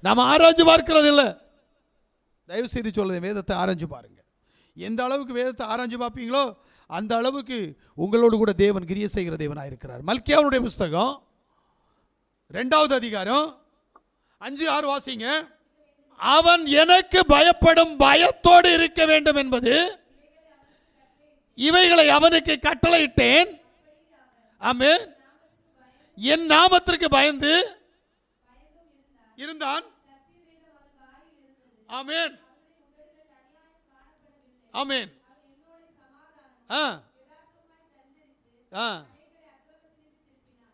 நாம் ஆராய்ச்சி பார்க்கிறது இல்லை தயவு செய்து சொல்லுது வேதத்தை ஆராய்ச்சி பாருங்க. எந்த அளவுக்கு வேதத்தை ஆராய்ச்சி பார்ப்பீங்களோ அந்த அளவுக்கு உங்களோடு கூட தேவன் கிரிய செய்கிற தேவனாக இருக்கிறார். மல்கியாவுடைய புஸ்தகம் ரெண்டாவது அதிகாரம் அஞ்சு ஆறு வாசிங்க. அவன் எனக்கு பயப்படும் பயத்தோடு இருக்க வேண்டும் என்பது இவைகளை அவனுக்கு கட்டளையிட்டேன். ஆமென். என் நாமத்திற்கு பயந்து இருந்தான். ஆமேன் ஆமேன் ஆ. ஆ.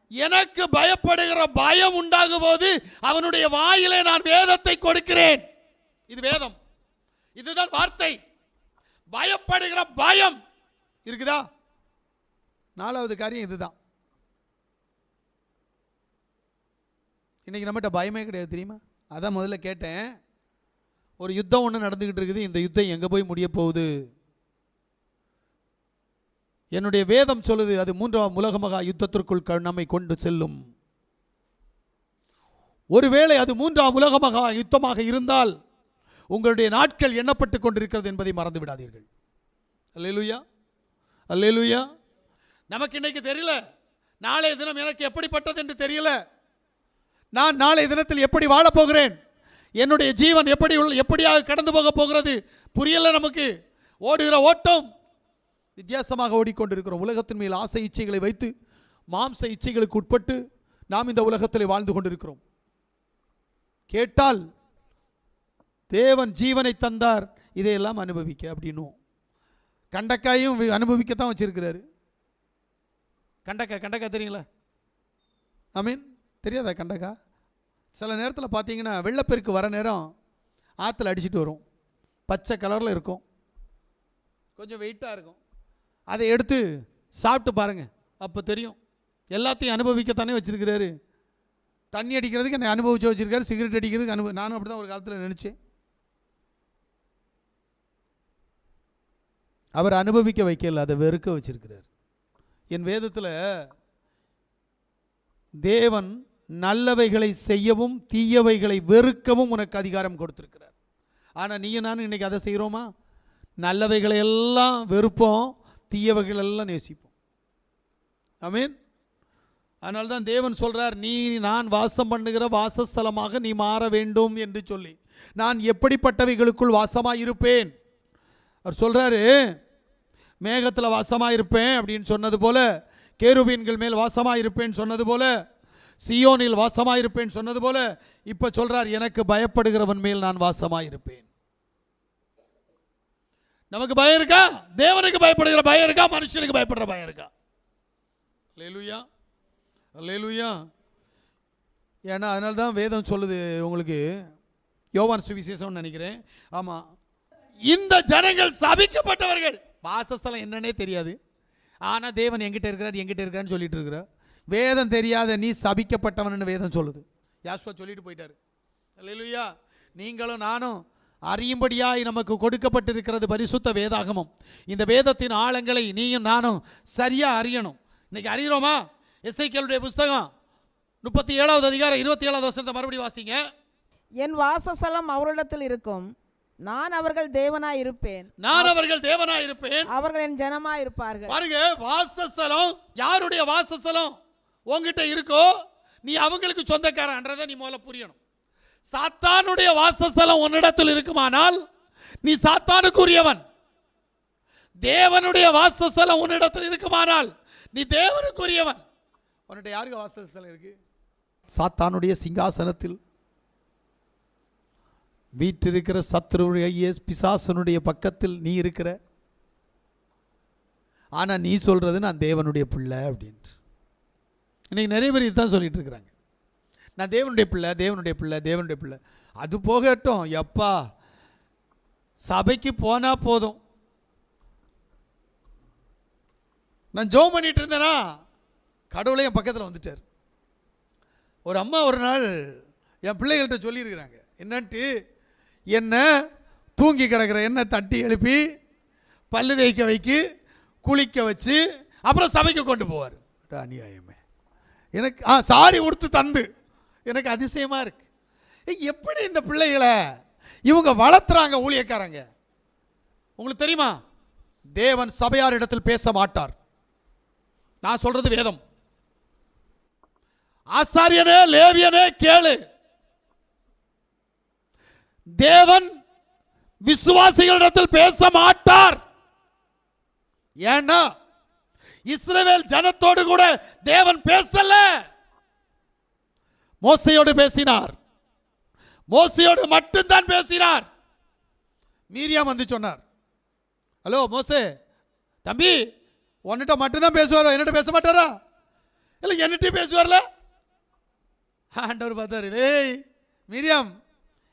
எனக்கு பயப்படுகிற பயம் உண்டாகும் போது அவனுடைய வாயிலே நான் வேதத்தை கொடுக்கிறேன். இது வேதம். இதுதான் வார்த்தை. பயப்படுகிற பயம். இருக்குதா? நாலாவது காரியம் இதுதான். இன்னைக்கு நம்மகிட்ட பயமே கிடையாது தெரியுமா? அதான் முதல்ல கேட்டேன். ஒரு யுத்தம் ஒன்று நடந்துக்கிட்டு இருக்குது. இந்த யுத்தம் எங்கே போய் முடிய போகுது? என்னுடைய வேதம் சொல்லுது அது மூன்றாம் உலக மகா யுத்தத்திற்குள் நம்மை கொண்டு செல்லும். ஒருவேளை அது மூன்றாம் உலக மகா யுத்தமாக இருந்தால் உங்களுடைய நாட்கள் எண்ணப்பட்டு கொண்டிருக்கிறது என்பதை மறந்து விடாதீர்கள். அல்லேலுயா? அல்லேலுயா? நமக்கு இன்னைக்கு தெரியல. நாளைய தினம் எனக்கு எப்படிப்பட்டது என்று தெரியல. நான் நாளைய தினத்தில் எப்படி வாழப்போகிறேன் என்னுடைய ஜீவன் எப்படி உள்ள எப்படியாக கடந்து போக போகிறது? புரியலை நமக்கு. ஓடுகிற ஓட்டம். வித்தியாசமாக ஓடிக்கொண்டிருக்கிறோம். உலகத்தின் மேல் ஆசை இச்சைகளை வைத்து மாம்ச இச்சைகளுக்கு உட்பட்டு நாம் இந்த உலகத்தில் வாழ்ந்து கொண்டிருக்கிறோம். கேட்டால் தேவன் ஜீவனை தந்தார் இதையெல்லாம் அனுபவிக்க அப்படின்னும். கண்டக்காயும் வி- அனுபவிக்கத்தான் வச்சுருக்கிறாரு. கண்டக்காய் கண்டக்காய் தெரியுங்களா? ஐ மீன் தெரியாதா கண்டக்கா? சில நேரத்தில் பார்த்தீங்கன்னா வெள்ளப்பெருக்கு வர நேரம் ஆற்றுல அடிச்சிட்டு வரும். பச்சை கலரில் இருக்கும். கொஞ்சம் வெயிட்டாக இருக்கும். அதை எடுத்து சாப்பிட்டு பாருங்கள் அப்போ தெரியும். எல்லாத்தையும் அனுபவிக்கத்தானே வச்சுருக்கிறாரு. தண்ணி அடிக்கிறதுக்கு என்னை அனுபவிச்சு வச்சுருக்காரு. சிகரெட் அடிக்கிறதுக்கு அனுபவ நானும் அப்படி தான் ஒரு காலத்தில் நினச்சேன். அவர் அனுபவிக்க வைக்கல அதை வெறுக்க வச்சிருக்கிறார். என் வேதத்தில் தேவன் நல்லவைகளை செய்யவும் தீயவைகளை வெறுக்கவும் உனக்கு அதிகாரம் கொடுத்துருக்கிறார். ஆனால் நீ நானும் இன்றைக்கி அதை செய்கிறோமா நல்லவைகளை எல்லாம் வெறுப்போம் தீயவைகள் எல்லாம் நேசிப்போம். அமீன் அதனால தான் தேவன் சொல்கிறார் நீ நான் வாசம் பண்ணுகிற வாசஸ்தலமாக நீ மாற வேண்டும் என்று சொல்லி. நான் எப்படிப்பட்டவைகளுக்குள் வாசமாக இருப்பேன்? அவர் சொல்கிறாரு மேகத்தில் வாசமாக இருப்பேன் அப்படின்னு சொன்னது போல கேருபீன்கள் மேல் வாசமாக இருப்பேன் சொன்னது போல சியோனில் வாசமாக இருப்பேன் சொன்னது போல இப்போ சொல்றார் எனக்கு பயப்படுகிறவன் மேல் நான் வாசமாக இருப்பேன் நமக்கு பயம் இருக்கா? தேவனுக்கு பயப்படுகிற பயம் இருக்கா? மனுஷனுக்கு பயப்படுற பயம் இருக்கா? லேலுயா லேலுயா ஏன்னா அதனால தான் வேதம் சொல்லுது உங்களுக்கு. யோவான் சுவிசேஷம்னு நினைக்கிறேன். ஆமாம் இந்த ஜனங்கள் சபிக்கப்பட்டவர்கள். வாசஸ்தலம் என்னன்னே தெரியாது. ஆனால் தேவன் எங்கிட்ட இருக்கிறார் எங்கிட்ட இருக்கிறான்னு சொல்லிட்டு இருக்கிறார். வேதம் தெரியாத நீ சபிக்கப்பட்டவன்னு வேதம் சொல்லுது. யாஸ்வா சொல்லிட்டு போயிட்டாரு. அல்லேலூயா நீங்களும் நானும் அறியும்படியாய் நமக்கு கொடுக்கப்பட்டிருக்கிறது பரிசுத்த வேதாகமம். இந்த வேதத்தின் ஆழங்களை நீயும் நானும் சரியாக அறியணும். இன்னைக்கு அறிகிறோமா? எஸ்ஐக்கியலுடைய புஸ்தகம் முப்பத்தி ஏழாவது அதிகாரம் இருபத்தி ஏழாவது வருஷத்தை மறுபடியும் வாசிங்க. என் வாசஸ்தலம் அவரிடத்தில் இருக்கும். நான் அவர்கள் தேவனாய் இருப்பேன். நான் அவர்கள் தேவனாய் இருப்பேன். அவர்கள் என் ஜனமாய் இருப்பார்கள். பாருங்க வாசஸ்தலம் யாருடைய வாசஸ்தலம்? உங்ககிட்ட இருக்கோ நீ அவங்களுக்கு சொந்தக்காரன்றதை நீ முதல்ல புரியணும். சாத்தானுடைய வாசஸ்தலம் உன்னிடத்தில் இருக்குமானால் நீ சாத்தானுக்குரியவன். தேவனுடைய வாசஸ்தலம் உன்னிடத்தில் இருக்குமானால் நீ தேவனுக்குரியவன். உன்னிட்ட யாருக்கு வாசஸ்தலம் இருக்கு? சாத்தானுடைய சிங்காசனத்தில். வீற்றிருக்கிற சத்துருடைய பிசாசனுடைய பக்கத்தில் நீ இருக்கிற. ஆனால் நீ சொல்கிறது நான் தேவனுடைய பிள்ளை அப்படின்ட்டு. இன்றைக்கி நிறைய பேர் இதுதான் சொல்லிகிட்டு இருக்கிறாங்க. நான் தேவனுடைய பிள்ளை தேவனுடைய பிள்ளை தேவனுடைய பிள்ளை. அது போகட்டும். எப்பா? சபைக்கு போனால் போதும். நான் ஜோம் பண்ணிட்டு இருந்தேனா? கடவுளே என் பக்கத்தில் வந்துட்டார். ஒரு அம்மா ஒரு நாள் என் பிள்ளைகள்கிட்ட சொல்லியிருக்கிறாங்க. என்னன்ட்டு? என்ன தூங்கி கிடக்கிற என்ன தட்டி எழுப்பி பல்லு தேய்க்க வைக்கி குளிக்க வச்சு அப்புறம் சபைக்கு கொண்டு போவார். அநியாயமே. எனக்கு ஆ சாரி உடுத்து தந்து. எனக்கு அதிசயமாக இருக்கு. எப்படி இந்த பிள்ளைகளை இவங்க வளர்த்துறாங்க ஊழியக்காரங்க? உங்களுக்கு தெரியுமா? தேவன் சபையார் இடத்தில் பேச மாட்டார். நான் சொல்றது வேதம். ஆசாரியனே லேவியனே கேளு. தேவன் விசுவாசிகளிடத்தில் பேச மாட்டார். ஏன்னா இஸ்ரவேல் ஜனத்தோடு கூட தேவன் பேசல. மோசையோடு பேசினார். மோசையோடு மட்டும்தான் பேசினார். மீரியாம் வந்து சொன்னார். ஹலோ மோசே தம்பி உன்னிட்ட மட்டும்தான் பேசுவாரோ என்னட்ட பேச மாட்டாரா? இல்லை என்னட்டையும் பேசுவார்ல ஆண்டவர் பார்த்தாரு. ஏய் மீரியாம்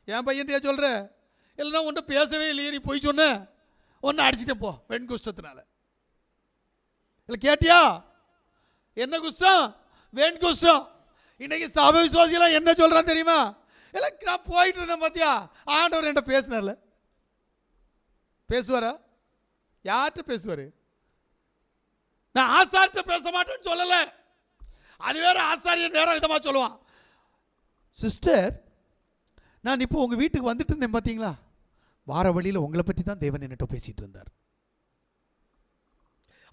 என் பையன்டையா சொல்கிற இல்லைன்னா உன்ட்ட பேசவே இல்லையே நீ போய் சொன்ன. ஒன்று அடிச்சிட்டேன் போ. வெண்குஷ்டத்தினால. இல்லை கேட்டியா? என்ன குஷ்டம் வேண் குஷ்டம் இன்னைக்கு சபை விசுவாசிகளாம் என்ன சொல்கிறான் தெரியுமா? இல்லை நான் போயிட்டு இருந்தேன் பார்த்தியா ஆண்டவர் என்கிட்ட பேசினார்ல. பேசுவாரா? யார்கிட்ட பேசுவார்? நான் ஆசாரிட்ட பேச மாட்டேன்னு சொல்லலை. அது வேற ஆசாரியன் நேரம் விதமாக சொல்லுவான். சிஸ்டர் நான் இப்போ உங்கள் வீட்டுக்கு வந்துட்டு இருந்தேன் பார்த்தீங்களா வார வழியில் உங்களை பற்றி தான் தேவன் என்னட்டோ பேசிகிட்டு இருந்தார்.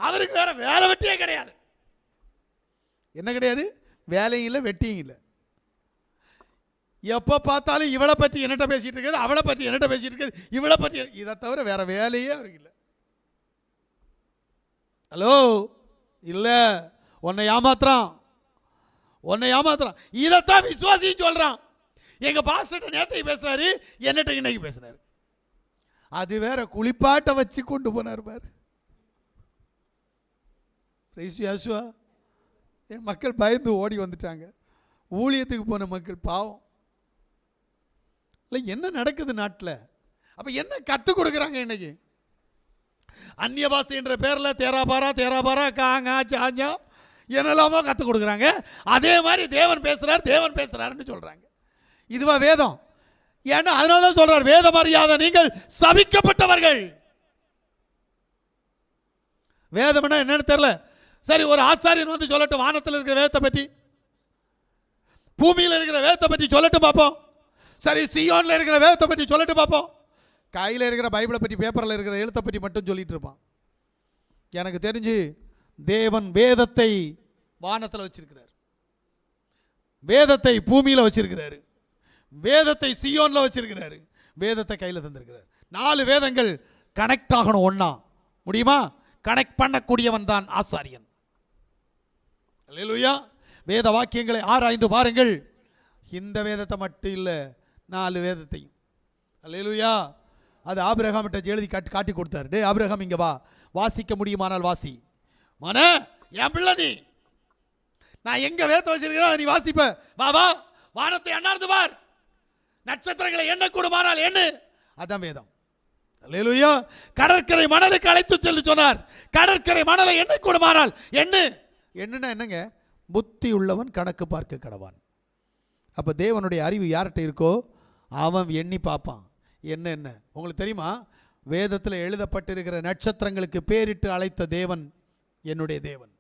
அவருக்கு வேற வேலை வெட்டியே கிடையாது. என்ன கிடையாது? வேலையும் இல்லை வெட்டியும் இல்லை. எப்போ பார்த்தாலும் இவளை பற்றி என்னட்ட பேசிகிட்டு இருக்குது அவளை பற்றி என்னட்ட பேசிகிட்டு இருக்குது இவளை பற்றி இதை தவிர வேற வேலையே அவருக்கு இல்லை. ஹலோ? இல்லை. உன்னை ஏமாத்துறான். உன்னை ஏமாத்துறான். இதைத்தான் விசுவாசியும் சொல்கிறான் எங்கள் பாஸ்டர்கிட்ட நேற்றைக்கு பேசுகிறாரு என்னட்ட இன்னைக்கு பேசுனார். அது வேற குளிப்பாட்டை வச்சு கொண்டு போனார் பாரு. பிரைஸ் யாசுவா என் மக்கள் பயந்து ஓடி வந்துட்டாங்க. ஊழியத்துக்கு போன மக்கள் பாவம். இல்லை என்ன நடக்குது நாட்டில்? அப்போ என்ன கற்றுக் கொடுக்குறாங்க இன்றைக்கி அந்நிய பாஷை பேரில் தேராபாரா தேராபாரா காங்கா சாஞ்சா என்னெல்லாமோ கற்றுக் கொடுக்குறாங்க. அதே மாதிரி தேவன் பேசுகிறார் தேவன் பேசுகிறாருன்னு சொல்கிறாங்க இதுவா வேதம். ஏன்னா அதனால தான் சொல்கிறார் வேத மரியாதை நீங்கள் சபிக்கப்பட்டவர்கள். வேதம்னா என்னன்னு தெரில சரி ஒரு ஆசாரியன் வந்து சொல்லட்டும் வானத்தில் இருக்கிற வேதத்தை பற்றி பூமியில் இருக்கிற வேதத்தை பற்றி சொல்லட்டும் பார்ப்போம் சரி சியோனில் இருக்கிற வேதத்தை பற்றி சொல்லட்டும் பார்ப்போம் கையில் இருக்கிற பைபிளை பற்றி பேப்பரில் இருக்கிற எழுத்தை பற்றி மட்டும் சொல்லிட்டு இருப்பான். எனக்கு தெரிஞ்சு தேவன் வேதத்தை வானத்தில் வச்சிருக்கிறார். வேதத்தை பூமியில் வச்சிருக்கிறாரு. வேதத்தை சியோனில் வச்சிருக்கிறாரு. வேதத்தை கையில் தந்திருக்கிறார். நாலு வேதங்கள் கனெக்ட் ஆகணும் ஒன்றா முடியுமா? கனெக்ட் பண்ணக்கூடியவன் தான் ஆசாரியன். அல்லேலூயா வேத வாக்கியங்களை ஆராய்ந்து பாருங்கள். இந்த வேதத்தை மட்டும் இல்லை நாலு வேதத்தையும். அல்லேலூயா அது ஆபிரகாமிட்ட எழுதி காட்டி காட்டி கொடுத்தாரு. டே ஆபிரகாம் இங்கே வா. வாசிக்க முடியுமானால் வாசி. மன என் பிள்ளை நீ. நான் எங்கே வேத்த வச்சிருக்கிறேன் நீ வாசிப்ப. வா வா. வானத்தை எண்ணார்ந்து பார். நட்சத்திரங்களை எண்ணக்கூடுமானால் எண்ணு. அதான் வேதம். அல்லேலூயா கடற்கரை மணலுக்கு அழைத்து சென்று சொன்னார். கடற்கரை மணலை எண்ணக்கூடுமானால் எண்ணு. என்னென்ன என்னங்க? புத்தி உள்ளவன் கணக்கு பார்க்க கடவான். அப்போ தேவனுடைய அறிவு யார்கிட்ட இருக்கோ அவன் எண்ணி பார்ப்பான். என்ன என்ன? உங்களுக்கு தெரியுமா? வேதத்தில் எழுதப்பட்டிருக்கிற நட்சத்திரங்களுக்கு பேரிட்டு அழைத்த தேவன் என்னுடைய தேவன்.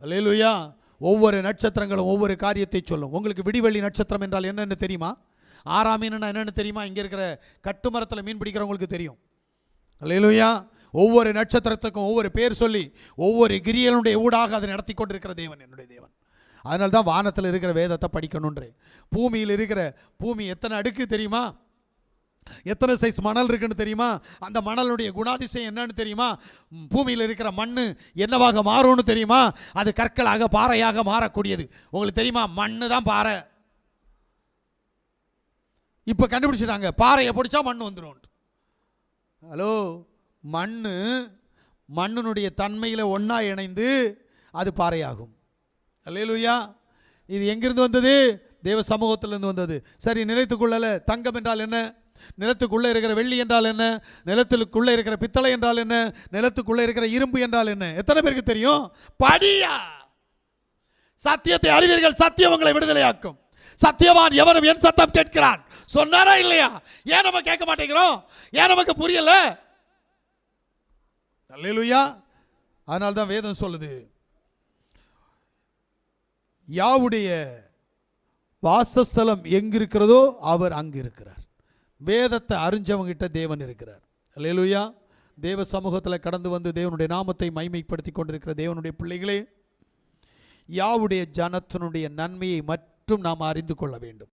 அல்லேலுயா! ஒவ்வொரு நட்சத்திரங்களும் ஒவ்வொரு காரியத்தை சொல்லும். உங்களுக்கு விடிவெள்ளி நட்சத்திரம் என்றால் என்னென்னு தெரியுமா? ஆறாம் மீனுன்னா என்னென்னு தெரியுமா? இங்கே இருக்கிற கட்டுமரத்தில் மீன் பிடிக்கிறவங்களுக்கு தெரியும். அல்லேலுயா! ஒவ்வொரு நட்சத்திரத்துக்கும் ஒவ்வொரு பேர் சொல்லி ஒவ்வொரு கிரியலுடைய ஊடாக அதை நடத்தி கொண்டிருக்கிற தேவன் என்னுடைய தேவன். அதனால தான் வானத்தில் இருக்கிற வேதத்தை படிக்கணுன்ற பூமியில் இருக்கிற பூமி எத்தனை அடுக்கு தெரியுமா? எத்தனை சைஸ் மணல் இருக்குன்னு தெரியுமா? அந்த மணலுடைய குணாதிசயம் என்னன்னு தெரியுமா? பூமியில் இருக்கிற மண் என்னவாக மாறும்னு தெரியுமா? அது கற்களாக பாறையாக மாறக்கூடியது. உங்களுக்கு தெரியுமா? மண்ணு தான் பாறை. இப்போ கண்டுபிடிச்சிட்டாங்க. பாறையை பிடிச்சா மண் வந்துடும் ஹலோ? மண் மண்ணினுடைய தன்மையில் ஒன்றா இணைந்து அது பாறையாகும். அல்லையிலுயா இது எங்கிருந்து வந்தது? தேவ சமூகத்திலிருந்து வந்தது. சரி நிலைத்துக்குள்ளலை தங்கம் என்றால் என்ன? நிலத்துக்குள்ளே இருக்கிற வெள்ளி என்றால் என்ன? நிலத்துக்குள்ளே இருக்கிற பித்தளை என்றால் என்ன? நிலத்துக்குள்ளே இருக்கிற இரும்பு என்றால் என்ன? எத்தனை பேருக்கு தெரியும்? படியா. சத்தியத்தை அறிவீர்கள் சத்தியம் உங்களை விடுதலையாக்கும். சத்தியவான் எவரும் என் சத்தம் கேட்கிறான்? சொன்னாரா இல்லையா? ஏன் நம்ம கேட்க மாட்டேங்கிறோம்? ஏன் நமக்கு புரியல? அல்லேலூயா. அதனால தான் வேதம் சொல்லுது யாவுடைய வாசஸ்தலம் எங்கிருக்கிறதோ அவர் அங்கு இருக்கிறார் வேதத்தை அறிஞ்சவங்கிட்ட தேவன் இருக்கிறார். அல்லேலூயா. தேவ சமூகத்தில் கடந்து வந்து தேவனுடைய நாமத்தை மைமைப்படுத்தி கொண்டிருக்கிற தேவனுடைய பிள்ளைகளே யாவுடைய ஜனத்தினுடைய நன்மையை மட்டும் நாம் அறிந்து கொள்ள வேண்டும்.